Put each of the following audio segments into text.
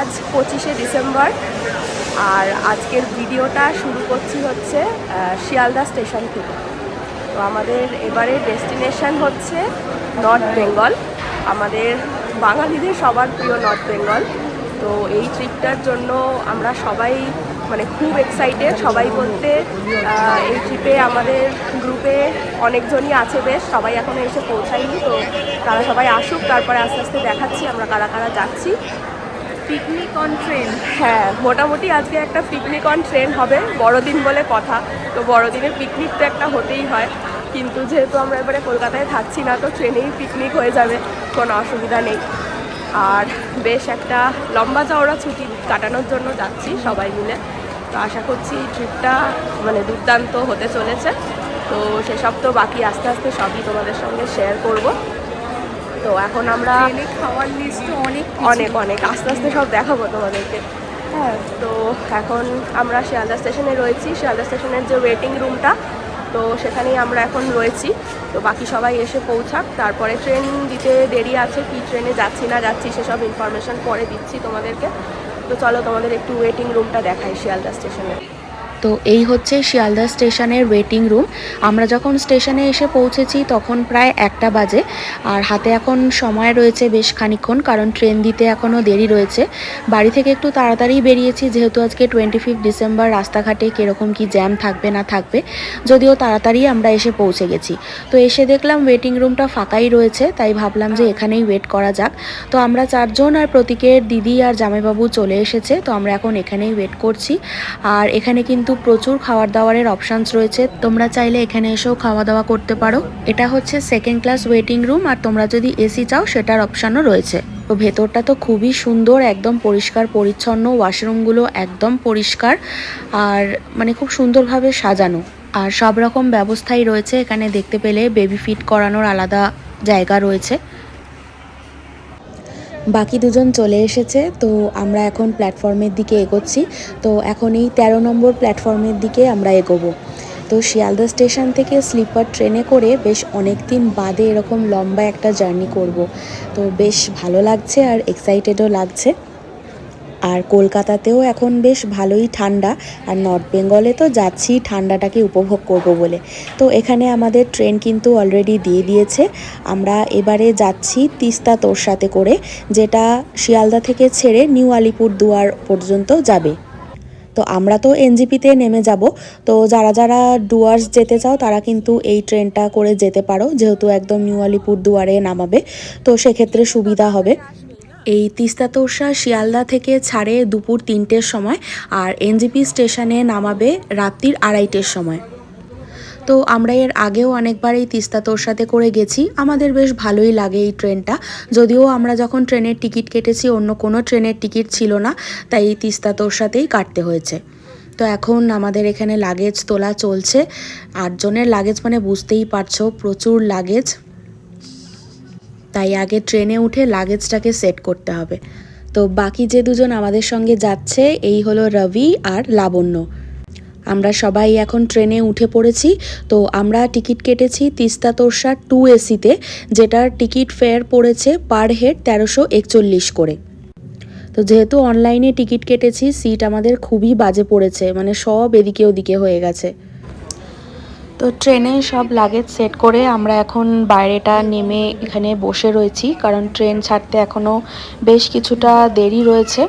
আজ পঁচিশে ডিসেম্বর। আর আজকের ভিডিওটা শুরু করছি হচ্ছে শিয়ালদা স্টেশন থেকে। তো আমাদের এবারে ডেস্টিনেশন হচ্ছে নর্থ বেঙ্গল। আমাদের বাঙালিদের সবার প্রিয় নর্থ বেঙ্গল। তো এই ট্রিপটার জন্য আমরা সবাই মানে খুব এক্সাইটেড সবাই বলতে এই ট্রিপে আমাদের গ্রুপে অনেকজনই আছে বেশ। সবাই এখনও এসে পৌঁছায়নি। তো তারা সবাই আসুক, তারপরে আস্তে আস্তে দেখাচ্ছি আমরা কারা কারা যাচ্ছি। পিকনিক অন ট্রেন হ্যাঁ মোটামুটি আজকে একটা পিকনিক অন ট্রেন হবে, বড়দিন বলে কথা। তো বড়দিনের পিকনিক তো একটা হতেই হয়। কিন্তু যেহেতু আমরা এবারে কলকাতায় থাকছি না, তো ট্রেনেই পিকনিক হয়ে যাবে, কোনো অসুবিধা নেই। আর বেশ একটা লম্বা চওড়া ছুটি কাটানোর জন্য যাচ্ছি সবাই মিলে। তো আশা করছি ট্রিপটা মানে দুর্দান্ত হতে চলেছে। তো সেসব তো বাকি আস্তে আস্তে সবই তোমাদের সঙ্গে শেয়ার করব। তো এখন আমরা খাওয়ার লিস্ট অনেক অনেক অনেক। আস্তে আস্তে সব দেখাবো তোমাদেরকে। হ্যাঁ। তো এখন আমরা শিয়ালদা স্টেশনে রয়েছি। শিয়ালদা স্টেশনের যে ওয়েটিং রুমটা তো সেখানেই আমরা এখন রয়েছি। তো বাকি সবাই এসে পৌঁছাক। তারপরে ট্রেন দিতে দেরি আছে কি ট্রেনে যাচ্ছি না যাচ্ছি সেসব ইনফরমেশন পরে দিচ্ছি তোমাদেরকে। তো চলো তোমাদের একটু ওয়েটিং রুমটা দেখাই শিয়ালদা স্টেশনে। তো এই হচ্ছে শিয়ালদা স্টেশনের ওয়েটিং রুম আমরা যখন স্টেশনে এসে পৌঁছেছি তখন প্রায় একটা বাজে। আর হাতে এখন সময় রয়েছে বেশ খানিক্ষণ কারণ ট্রেন দিতে এখনও দেরি রয়েছে। বাড়ি থেকে একটু তাড়াতাড়ি বেরিয়েছি, যেহেতু আজকে টোয়েন্টি ফিফথ ডিসেম্বর রাস্তাঘাটে কীরকম কি জ্যাম থাকবে না থাকবে, যদিও তাড়াতাড়ি আমরা এসে পৌঁছে গেছি। তো এসে দেখলাম ওয়েটিং রুমটা ফাঁকাই রয়েছে, তাই ভাবলাম যে এখানেই ওয়েট করা যাক। তো আমরা চারজন আর প্রতীকের দিদি আর জামাইবাবু চলে এসেছে, তো আমরা এখন এখানেই ওয়েট করছি। আর এখানে কিন্তু প্রচুর খাওয়ার দাওয়ারের অপশানস রয়েছে। তোমরা চাইলে এখানে এসেও খাওয়া দাওয়া করতে পারো। এটা হচ্ছে সেকেন্ড ক্লাস ওয়েটিং রুম আর তোমরা যদি এসি চাও, সেটার অপশানও রয়েছে। তো ভেতরটা তো খুবই সুন্দর, একদম পরিষ্কার, পরিচ্ছন্ন ওয়াশরুমগুলো একদম পরিষ্কার আর মানে খুব সুন্দরভাবে সাজানো। আর সব রকম ব্যবস্থাই রয়েছে এখানে দেখতে পেলে। বেবি ফিট করানোর আলাদা জায়গা রয়েছে। বাকি দুজন চলে এসেছে, তো আমরা এখন প্ল্যাটফর্মের দিকে এগোচ্ছি। তো এখন এই তেরো নম্বর প্ল্যাটফর্মের দিকে আমরা এগোবো। তো শিয়ালদা স্টেশন থেকে স্লিপার ট্রেনে করে বেশ অনেক দিন বাদে এরকম লম্বা একটা জার্নি করব। তো বেশ ভালো লাগছে আর এক্সাইটেডও লাগছে। আর কলকাতাতেও এখন বেশ ভালোই ঠান্ডা, আর নর্থ বেঙ্গলে তো যাচ্ছি, ঠান্ডাটাকে উপভোগ করব বলে। তো এখানে আমাদের ট্রেন কিন্তু অলরেডি দিয়ে দিয়েছে। আমরা এবারে যাচ্ছি তিস্তা তোর সাথে করে, যেটা শিয়ালদা থেকে ছেড়ে নিউ আলিপুর দুয়ার পর্যন্ত যাবে। তো আমরা তো এনজিপিতে নেমে যাব। তো যারা যারা ডুয়ার্স যেতে চাও, তারা কিন্তু এই ট্রেনটা করে যেতে পারো, যেহেতু একদম নিউ আলিপুর দুয়ারে নামাবে। তো সেক্ষেত্রে সুবিধা হবে। এই তিস্তা তোরসা শিয়ালদা থেকে ছাড়ে দুপুর তিনটের সময় আর এনজিপি স্টেশনে নামাবে রাত্রির আড়াইটের সময়। তো আমরা এর আগেও অনেকবার এই তিস্তা তোরসাতে করে গেছি। আমাদের বেশ ভালোই লাগে এই ট্রেনটা। যদিও আমরা যখন ট্রেনের টিকিট কেটেছি, অন্য কোনো ট্রেনের টিকিট ছিল না, তাই এই তিস্তা তোরসাতেই কাটতে হয়েছে। তো এখন আমাদের এখানে লাগেজ তোলা চলছে। আটজনের লাগেজ মানে বুঝতেই পারছ, প্রচুর লাগেজ। তাই আগে ট্রেনে উঠে লাগেজটাকে সেট করতে হবে। তো বাকি যে দুজন আমাদের সঙ্গে যাচ্ছে, এই হলো রবি আর লাবণ্য। আমরা সবাই এখন ট্রেনে উঠে পড়েছি, তো আমরা টিকিট কেটেছি তিস্তা তোরসা টু এসিতে যেটার টিকিট ফেয়ার পড়েছে পার হেড তেরোশো একচল্লিশ করে। তো যেহেতু অনলাইনে টিকিট কেটেছি সিট আমাদের খুবই বাজে পড়েছে মানে সব এদিকে ওদিকে হয়ে গেছে। তো ট্রেনে সব লাগেজ সেট করে আমরা এখন বাইরেটা নেমে এখানে বসে রয়েছি, কারণ ট্রেন ছাড়তে এখনও বেশ কিছুটা দেরি রয়েছে।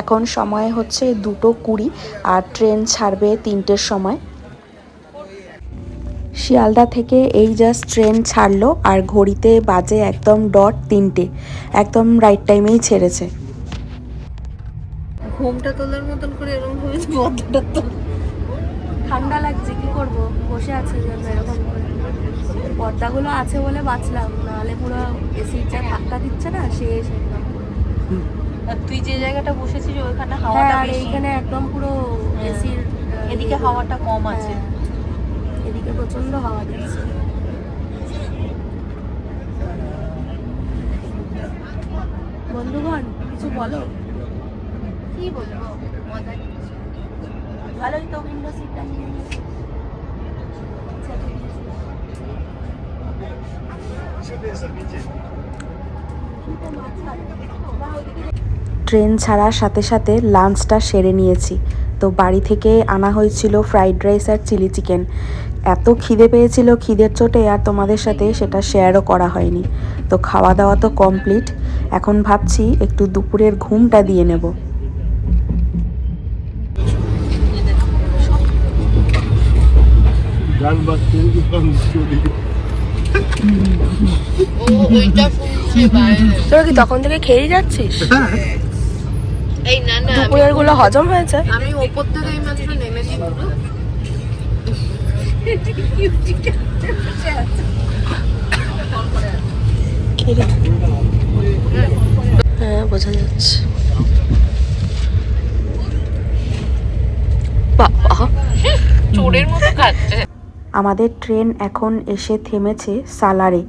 এখন সময় হচ্ছে দুটো কুড়ি আর ট্রেন ছাড়বে তিনটের সময়। শিয়ালদা থেকে এই জাস্ট ট্রেন ছাড়লো আর ঘড়িতে বাজে একদম ডট তিনটে, একদম রাইট টাইমেই ছেড়েছে। ঘুমটা তোলার মতন করে এরকম ভাবে ঠান্ডা লাগছে কি করব? বসে আছে জন্য এরকম করে। পর্দাগুলো আছে বলে বাঁচলাম নাহলে পুরো এসির যা ধাক্কা দিচ্ছে না সে আর তুই যে জায়গাটা বসেছিস ওইখানে হ্যাঁ হাওয়াটা আর বেশি। এইখানে একদম পুরো হ্যাঁ। এসির এদিকে হাওয়াটা কম আছে। এদিকে প্রচণ্ড হাওয়া দিচ্ছে। বন্ধুগণ কিছু বলো? কি বলব? মজা নিচ্ছি। ভালোই তো উইন্ডো ট্রেন ছাড়ার সাথে সাথে লাঞ্চটা সেরে নিয়েছি। তো বাড়ি থেকে আনা হয়েছিল ফ্রাইড রাইস আর চিলি চিকেন এত খিদে পেয়েছিল খিদের চোটে আর তোমাদের সাথে সেটা শেয়ারও করা হয়নি। তো খাওয়া দাওয়া তো কমপ্লিট এখন ভাবছি একটু দুপুরের ঘুমটা দিয়ে নেব। গান তোরা কি তখন থেকে খেয়েই যাচ্ছিস? এই না না দুপুরেরগুলো হজম হয়েছে? আমি ওপর থেকে এই মাত্র নেমেছি হ্যাঁ বোঝা যাচ্ছে। বাবা চোরের মতো খাচ্ছে। আমাদের ট্রেন এখন এসে থেমেছে সালারে।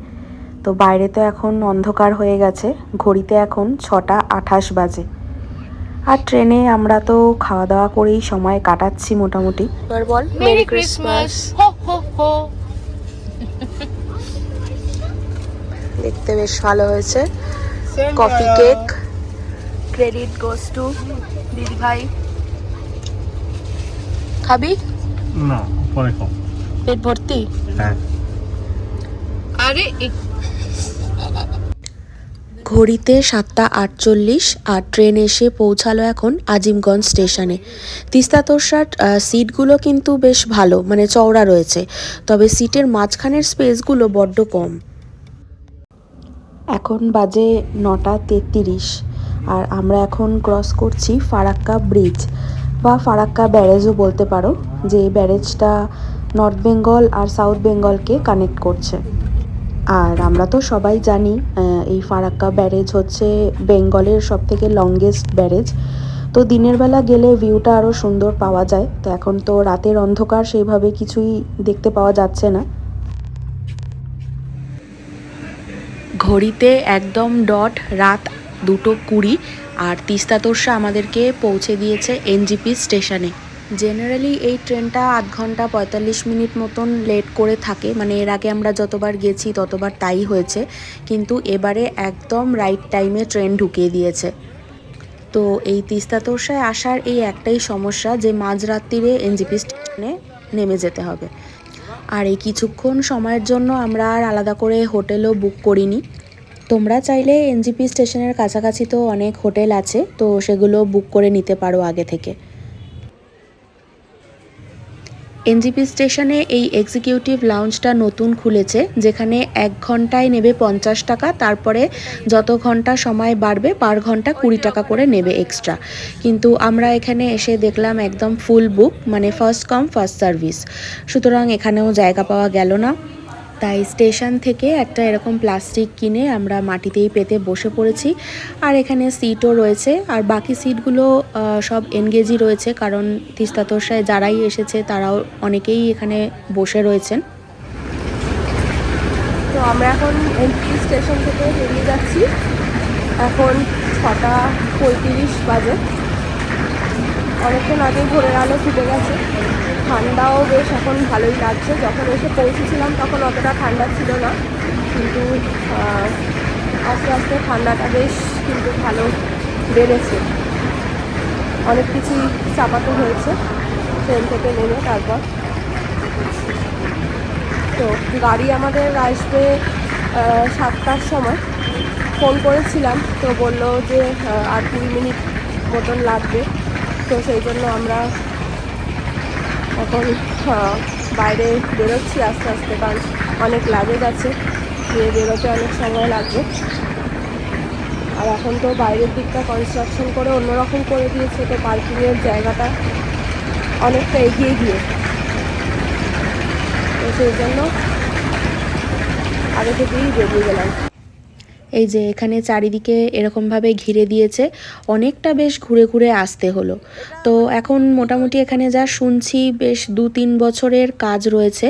তো বাইরে তো এখন অন্ধকার হয়ে গেছে ঘড়িতে এখন ছটা আঠাশ বাজে। আর ট্রেনে আমরা তো খাওয়া দাওয়া করেই সময় কাটাচ্ছি মোটামুটি। বল। মেরি ক্রিসমাস হো হো হো। দেখতে বেশ ভালো হয়েছে। Coffee cake credit goes to দিদি ভাই খাবি? না পরে খাও পেট ভর্তি? হ্যাঁ। আরে ঘড়িতে সাতটা আটচল্লিশ আর ট্রেন এসে পৌঁছালো এখন আজিমগঞ্জ স্টেশনে। তিস্তা তোরসার সিটগুলো কিন্তু বেশ ভালো মানে চওড়া রয়েছে তবে সিটের মাঝখানের স্পেসগুলো বড্ড কম। এখন বাজে নটা তেত্রিশ আর আমরা এখন ক্রস করছি ফারাক্কা ব্রিজ বা ফারাক্কা ব্যারেজও বলতে পারো যে ব্যারেজটা নর্থ বেঙ্গল আর সাউথ বেঙ্গলকে কানেক্ট করছে। আর আমরা তো সবাই জানি এই ফারাক্কা ব্যারেজ হচ্ছে বেঙ্গলের সব থেকে লংগেস্ট ব্যারেজ। তো দিনের বেলা গেলে ভিউটা আরও সুন্দর পাওয়া যায়। তো এখন তো রাতের অন্ধকার, সেইভাবে কিছুই দেখতে পাওয়া যাচ্ছে না। ঘড়িতে একদম ডট, রাত দুটো কুড়ি, আর তিস্তা তোরসা আমাদেরকে পৌঁছে দিয়েছে এনজিপি স্টেশনে। জেনারেলি এই ট্রেনটা আধ ঘণ্টা পঁয়তাল্লিশ মিনিট মতন লেট করে থাকে। মানে এর আগে আমরা যতবার গেছি ততবার তাই হয়েছে। কিন্তু এবারে একদম রাইট টাইমে ট্রেন ঢুকিয়ে দিয়েছে। তো এই তিস্তা তোরসায় আসার এই একটাই সমস্যা যে মাঝরাত্রিরে এনজিপি স্টেশনে নেমে যেতে হবে। আর এই কিছুক্ষণ সময়ের জন্য আমরা আর আলাদা করে হোটেলও বুক করিনি। তোমরা চাইলে এনজিপি স্টেশনের কাছাকাছি তো অনেক হোটেল আছে, তো সেগুলো বুক করে নিতে পারো আগে থেকে। এনজিপি স্টেশনে এই এক্সিকিউটিভ লাউঞ্জটা নতুন খুলেছে, যেখানে এক ঘন্টায় নেবে পঞ্চাশ টাকা, তারপরে যত ঘণ্টা সময় বাড়বে, পার ঘণ্টা কুড়ি টাকা করে নেবে এক্সট্রা কিন্তু আমরা এখানে এসে দেখলাম একদম ফুল বুক মানে ফার্স্ট কম ফার্স্ট সার্ভিস সুতরাং এখানেও জায়গা পাওয়া গেল না। তাই স্টেশন থেকে একটা এরকম প্লাস্টিক কিনে আমরা মাটিতেই পেতে বসে পড়েছি। আর এখানে সিটও রয়েছে। আর বাকি সিটগুলো সব এনগেজই রয়েছে। কারণ তিস্তা তোরসায় যারাই এসেছে, তারাও অনেকেই এখানে বসে রয়েছেন। তো আমরা এখন এনপি স্টেশন থেকে বেরিয়ে যাচ্ছি। এখন ছটা পঁয়ত্রিশ বাজে। অনেকক্ষণ আগে ভোরের আলো ফুটে গেছে। ঠান্ডাও বেশ এখন ভালোই লাগছে। যখন এসে পৌঁছেছিলাম তখন অতটা ঠান্ডা ছিল না। কিন্তু আস্তে আস্তে ঠান্ডাটা বেশ কিন্তু ভালো বেড়েছে। অনেক কিছুই চাপাতে হয়েছে। ট্রেন থেকে নেমে তারপর। তো গাড়ি আমাদের আসবে সাতটার সময়। ফোন করেছিলাম, তো বলল যে আর কুড়ি মিনিট মতন লাগবে। তো সেই জন্য আমরা এখন আহ, বাইরে বেরোচ্ছি আস্তে আস্তে কারণ অনেক লাগেজ আছে। গিয়ে বেরোতে অনেক সময় লাগবে। আর এখন তো বাইরের দিকটা কনস্ট্রাকশন করে অন্যরকম করে দিয়েছে তো পার্কিংয়ের জায়গাটা অনেকটা এগিয়ে গিয়ে। তো সেই জন্য আগে থেকেই বেরিয়ে গেলাম। এই যে এখানে চারিদিকে এরকমভাবে ঘিরে দিয়েছে, অনেকটা বেশ ঘুরে ঘুরে আসতে হলো। তো এখন মোটামুটি এখানে যা শুনছি, বেশ দু তিন বছরের কাজ রয়েছে।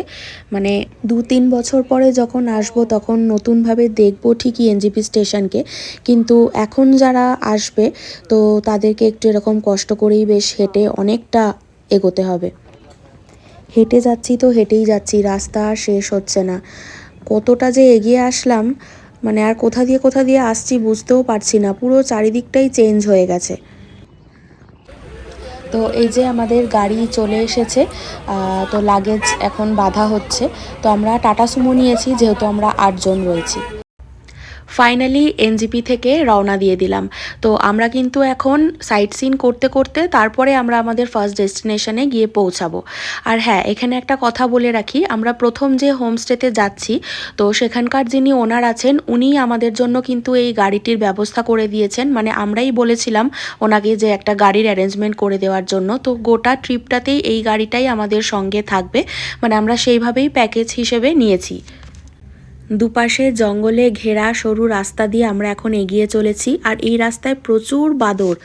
মানে দু তিন বছর পরে যখন আসব তখন নতুনভাবে দেখব ঠিকই এনজিপি স্টেশনকে। কিন্তু এখন যারা আসবে, তো তাদেরকে একটু এরকম কষ্ট করেই বেশ হেঁটে অনেকটা এগোতে হবে। হেঁটে যাচ্ছি তো হেঁটেই যাচ্ছি, রাস্তা শেষ হচ্ছে না। কতটা যে এগিয়ে আসলাম মানে আর কোথা দিয়ে কোথা দিয়ে আসছি বুঝতেও পারছি না। পুরো চারিদিকটাই চেঞ্জ হয়ে গেছে। তো এই যে আমাদের গাড়ি চলে এসেছে তো লাগেজ এখন বাধা হচ্ছে। তো আমরা টাটা সুমো নিয়েছি, যেহেতু আমরা আটজন রয়েছি। ফাইনালি এনজিপি থেকে রওনা দিয়ে দিলাম। তো আমরা কিন্তু এখন সাইট সিন করতে করতে তারপরে আমরা আমাদের ফার্স্ট ডেস্টিনেশনে গিয়ে পৌঁছাবো। আর হ্যাঁ এখানে একটা কথা বলে রাখি, আমরা প্রথম যে হোমস্টেতে যাচ্ছি, তো সেখানকার যিনি ওনার আছেন উনি আমাদের জন্য কিন্তু এই গাড়িটির ব্যবস্থা করে দিয়েছেন। মানে আমরাই বলেছিলাম ওনাকে যে একটা গাড়ির অ্যারেঞ্জমেন্ট করে দেওয়ার জন্য। তো গোটা ট্রিপটাতেই এই গাড়িটাই আমাদের সঙ্গে থাকবে। মানে আমরা সেইভাবেই প্যাকেজ হিসেবে নিয়েছি। দুপাশে জঙ্গলে ঘেরা সরু রাস্তা দিয়ে আমরা এখন এগিয়ে চলেছি আর এই রাস্তায় প্রচুর বাদর।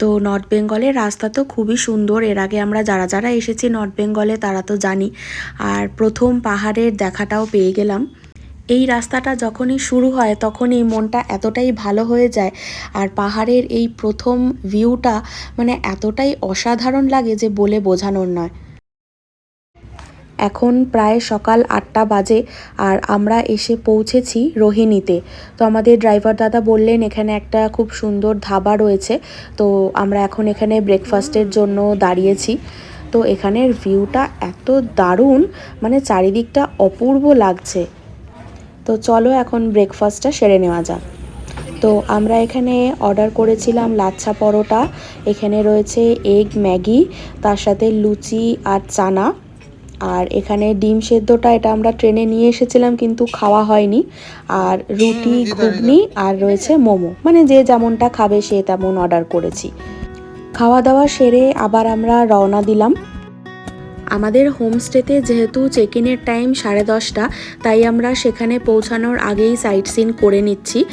তো নর্থ বেঙ্গলের রাস্তা তো খুবই সুন্দর, এর আগে আমরা যারা যারা এসেছি নর্থ বেঙ্গলে তারা তো জানি। আর প্রথম পাহাড়ের দেখাটাও পেয়ে গেলাম। এই রাস্তাটা যখনই শুরু হয় তখনই মনটা এতটাই ভালো হয়ে যায় আর পাহাড়ের এই প্রথম ভিউটা মানে এতটাই অসাধারণ লাগে যে বলে বোঝানোর নয়। এখন প্রায় সকাল আটটা বাজে আর আমরা এসে পৌঁছেছি রোহিণীতে। তো আমাদের ড্রাইভার দাদা বললেন, এখানে একটা খুব সুন্দর ধাবা রয়েছে। তো আমরা এখন এখানে ব্রেকফাস্টের জন্য দাঁড়িয়েছি। তো এখানের ভিউটা এত দারুণ মানে চারিদিকটা অপূর্ব লাগছে। তো চলো এখন ব্রেকফাস্টটা সেরে নেওয়া যাক। তো আমরা এখানে অর্ডার করেছিলাম লাচ্ছা পরোটা, এখানে রয়েছে এগ ম্যাগি, তার সাথে লুচি আর চানা। আর এখানে ডিম সেদ্ধটা এটা আমরা ট্রেনে নিয়ে এসেছিলাম কিন্তু খাওয়া হয়নি। আর রুটি ঘুগনি আর রয়েছে মোমো। মানে যে যেমনটা খাবে সে তেমন অর্ডার করেছি। খাওয়া দাওয়া সেরে আবার আমরা রওনা দিলাম। আমাদের হোমস্টেতে যেহেতু চেক ইনের টাইম সাড়ে দশটা তাই আমরা সেখানে পৌঁছানোর আগেই সাইট সিন করে নিচ্ছি।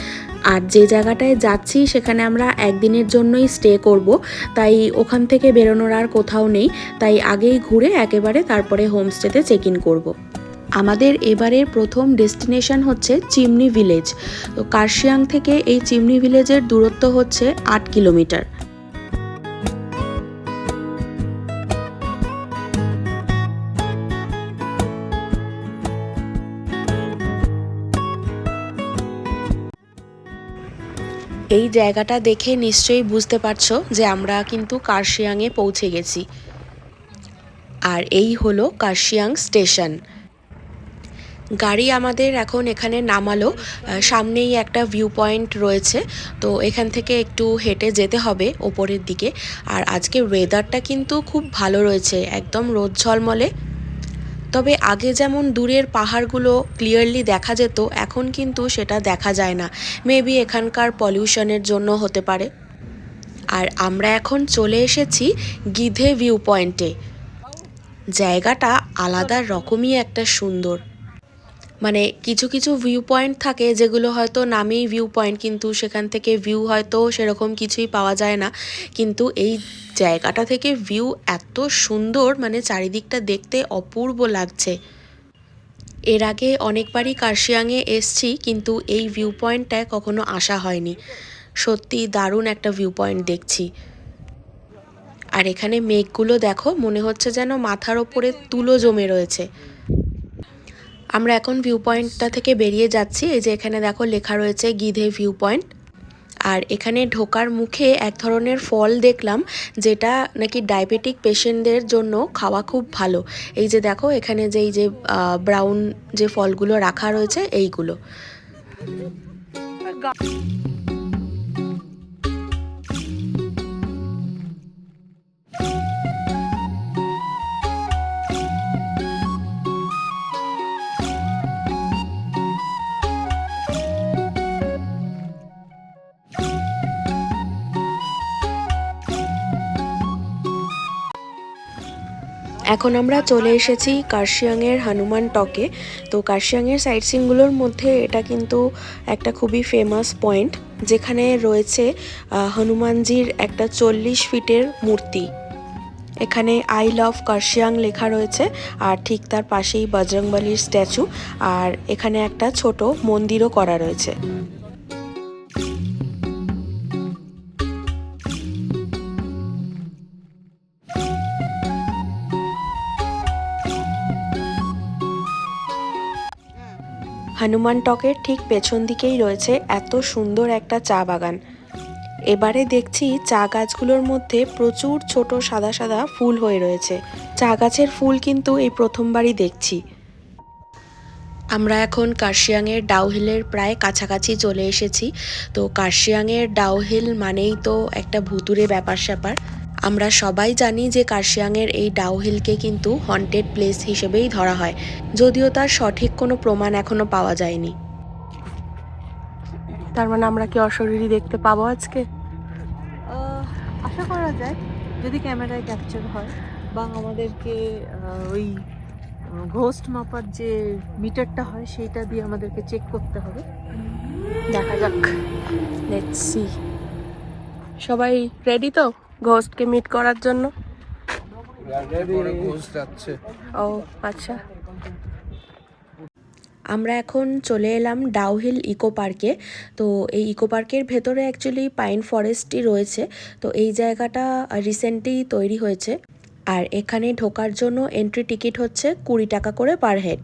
আর যে জায়গাটায় যাচ্ছি সেখানে আমরা একদিনের জন্যই স্টে করব। তাই ওখান থেকে বেরোনোর আর কোথাও নেই। তাই আগেই ঘুরে একেবারে তারপরে হোমস্টেতে চেক ইন করব। আমাদের এবারের প্রথম ডেস্টিনেশন হচ্ছে চিমনি ভিলেজ তো কার্শিয়াং থেকে এই চিমনি ভিলেজের দূরত্ব হচ্ছে আট কিলোমিটার। এই জায়গাটা দেখে নিশ্চয়ই বুঝতে পারছ যে আমরা কিন্তু কার্শিয়াংয়ে পৌঁছে গেছি। আর এই হলো কার্শিয়াং স্টেশন। গাড়ি আমাদের এখন এখানে নামালো। সামনেই একটা ভিউ পয়েন্ট রয়েছে। তো এখান থেকে একটু হেঁটে যেতে হবে ওপরের দিকে। আর আজকে ওয়েদারটা কিন্তু খুব ভালো রয়েছে। একদম রোদ ঝলমলে। তবে আগে যেমন দূরের পাহাড়গুলো ক্লিয়ারলি দেখা যেত, এখন কিন্তু সেটা দেখা যায় না। মেবি এখানকার পলিউশনের জন্য হতে পারে। আর আমরা এখন চলে এসেছি গিধে ভিউ পয়েন্টে জায়গাটা আলাদা রকমই একটা সুন্দর। মানে কিছু কিছু ভিউ পয়েন্ট থাকে যেগুলো হয়তো নামেই ভিউ পয়েন্ট কিন্তু সেখান থেকে ভিউ হয়তো সেরকম কিছুই পাওয়া যায় না। কিন্তু এই জায়গাটা থেকে ভিউ এত সুন্দর মানে চারিদিকটা দেখতে অপূর্ব লাগছে। এর আগে অনেকবারই কার্শিয়াংয়ে এসছি, কিন্তু এই ভিউ পয়েন্টটায় কখনো আসা হয়নি। সত্যি দারুণ একটা ভিউ পয়েন্ট দেখছি। আর এখানে মেঘগুলো দেখো, মনে হচ্ছে যেন মাথার ওপরে তুলো জমে রয়েছে। আমরা এখন ভিউ পয়েন্টটা থেকে বেরিয়ে যাচ্ছি। এই যে এখানে দেখো লেখা রয়েছে গিধে ভিউ পয়েন্ট আর এখানে ঢোকার মুখে এক ধরনের ফল দেখলাম, যেটা নাকি ডায়াবেটিক পেশেন্টদের জন্য খাওয়া খুব ভালো। এই যে দেখো এখানে যে, এই যে ব্রাউন যে ফলগুলো রাখা রয়েছে, এইগুলো। এখন আমরা চলে এসেছি কার্শিয়াংয়ের হনুমান টকে। তো কার্শিয়াংয়ের সাইট সিনগুলোর মধ্যে এটা কিন্তু একটা খুবই ফেমাস পয়েন্ট যেখানে রয়েছে হনুমানজির একটা চল্লিশ ফিটের মূর্তি। এখানে আই লাভ কার্শিয়াং লেখা রয়েছে, আর ঠিক তার পাশেই বজরংবলির স্ট্যাচু আর এখানে একটা ছোট মন্দিরও করা রয়েছে। হনুমান টকের ঠিক পেছন দিকেই রয়েছে এত সুন্দর একটা চা বাগান। এবারে দেখছি চা গাছগুলোর মধ্যে প্রচুর ছোট সাদা সাদা ফুল হয়ে রয়েছে। চা গাছের ফুল কিন্তু এই প্রথমবারই দেখছি। আমরা এখন কার্শিয়াংয়ের ডাউহিলের প্রায় কাছাকাছি চলে এসেছি। তো কার্শিয়াংয়ের ডাউহিল মানেই তো একটা ভুতুরে ব্যাপার স্যাপার আমরা সবাই জানি যে কার্শিয়াংয়ের এই ডাউহিলকে কিন্তু হন্টেড প্লেস হিসেবেই ধরা হয় যদিও তার সঠিক কোনো প্রমাণ এখনও পাওয়া যায়নি। তার মানে আমরা কি অশরীরী দেখতে পাবো আজকে? আশা করা যায় যদি ক্যামেরায় ক্যাপচার হয় বা আমাদেরকে ওই ঘোস্ট মাপার যে মিটারটা হয় সেইটা দিয়ে আমাদেরকে চেক করতে হবে। দেখা যাক লেটস সি সবাই রেডি তো? ঘোস্টকে মিট করার জন্য? ও আচ্ছা। আমরা এখন চলে এলাম ডাউহিল ইকো পার্কে। তো এই ইকো পার্কের ভেতরে অ্যাকচুয়ালি পাইন ফরেস্টই রয়েছে। তো এই জায়গাটা রিসেন্টলি তৈরি হয়েছে। আর এখানে ঢোকার জন্য এন্ট্রি টিকিট হচ্ছে কুড়ি টাকা করে পার হেড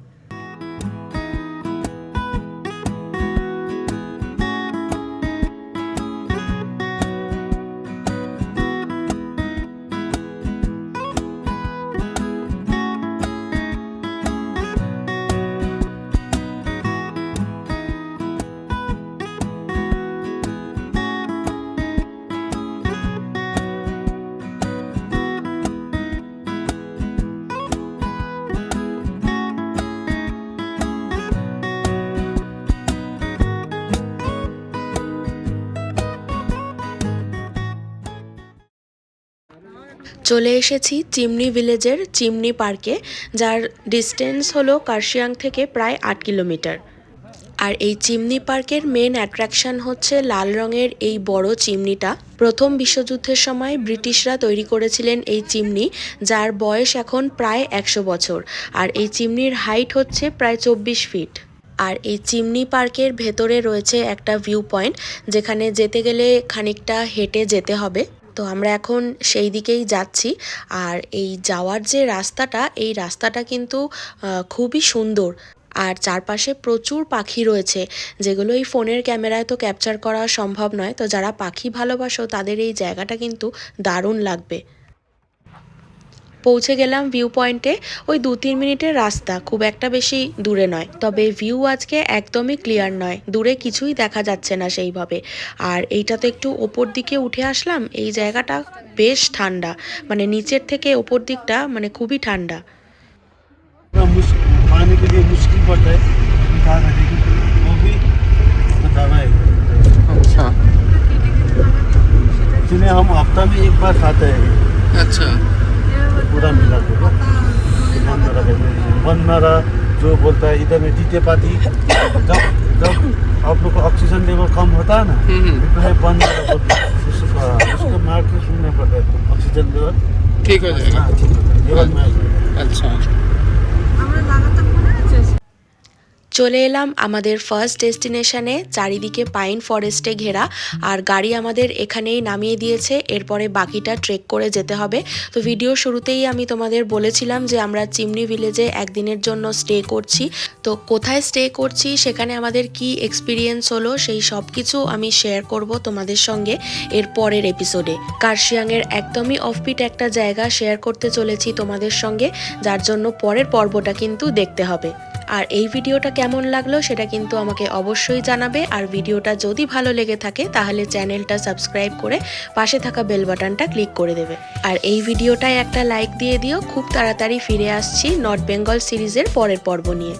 চলে এসেছি চিমনি ভিলেজের চিমনি পার্কে, যার ডিস্টেন্স হলো কার্শিয়াং থেকে প্রায় আট কিলোমিটার। আর এই চিমনি পার্কের মেন অ্যাট্রাকশন হচ্ছে লাল রঙের এই বড় চিমনিটা। প্রথম বিশ্বযুদ্ধের সময় ব্রিটিশরা তৈরি করেছিলেন এই চিমনি, যার বয়স এখন প্রায় একশো বছর। আর এই চিমনির হাইট হচ্ছে প্রায় চব্বিশ ফিট আর এই চিমনি পার্কের ভেতরে রয়েছে একটা ভিউ পয়েন্ট যেখানে যেতে গেলে খানিকটা হেঁটে যেতে হবে। তো আমরা এখন সেই দিকেই যাচ্ছি। আর এই যাওয়ার যে রাস্তাটা, এই রাস্তাটা কিন্তু খুবই সুন্দর। আর চারপাশে প্রচুর পাখি রয়েছে, যেগুলো এই ফোনের ক্যামেরায় তো ক্যাপচার করা সম্ভব নয়। তো যারা পাখি ভালোবাসো, তাদের এই জায়গাটা কিন্তু দারুণ লাগবে। পৌঁছে গেলাম ভিউ পয়েন্টে ওই দু তিন মিনিটের রাস্তা খুব একটা বেশি দূরে নয় তবে ভিউ আজকে একদমই ক্লিয়ার নয় দূরে কিছুই দেখা যাচ্ছে না সেইভাবে আর এইটা তো একটু ওপর দিকে উঠে আসলাম এই জায়গাটা বেশ ঠান্ডা মানে নিচের থেকে ওপর দিকটা মানে খুবই ঠান্ডা थोड़ा मुश्किल पाने के लिए मुश्किल पड़ता है बता रहे लेकिन वो भी बताना है আচ্ছা इसलिए हम हफ्ता में एक बार खाते हैं আচ্ছা पुरा मिला जुला जो बोलता है इधर पाती जब जब आप लोग को कम होता है ना उसको उसको मार के सुनना पड़ता है ऑक्सीजन ठीक हो जाएगा ठीक हो। जाएगा अच्छा। চলে এলাম আমাদের ফার্স্ট ডেস্টিনেশনে চারিদিকে পাইন ফরেস্টে ঘেরা, আর গাড়ি আমাদের এখানেই নামিয়ে দিয়েছে, এরপরে বাকিটা ট্রেক করে যেতে হবে। তো ভিডিও শুরুতেই আমি তোমাদের বলেছিলাম যে আমরা চিমনি ভিলেজে একদিনের জন্য স্টে করছি। তো কোথায় স্টে করছি, সেখানে আমাদের কি এক্সপিরিয়েন্স হলো, সেই সব কিছু আমি শেয়ার করব তোমাদের সঙ্গে এর পরের এপিসোডে কার্শিয়াংয়ের একদমই অফবিট একটা জায়গা শেয়ার করতে চলেছি তোমাদের সঙ্গে, যার জন্য পরের পর্বটা কিন্তু দেখতে হবে। আর এই ভিডিওটা কেমন লাগল সেটা কিন্তু আমাকে অবশ্যই জানাবে। আর ভিডিওটা যদি ভালো লেগে থাকে, তাহলে চ্যানেলটা সাবস্ক্রাইব করে পাশে থাকা বেল বাটনটা ক্লিক করে দেবে। আর এই ভিডিওটায় একটা লাইক দিয়ে দিও। খুব তাড়াতাড়ি ফিরে আসছি নর্থ বেঙ্গল সিরিজের পরের পর্ব নিয়ে।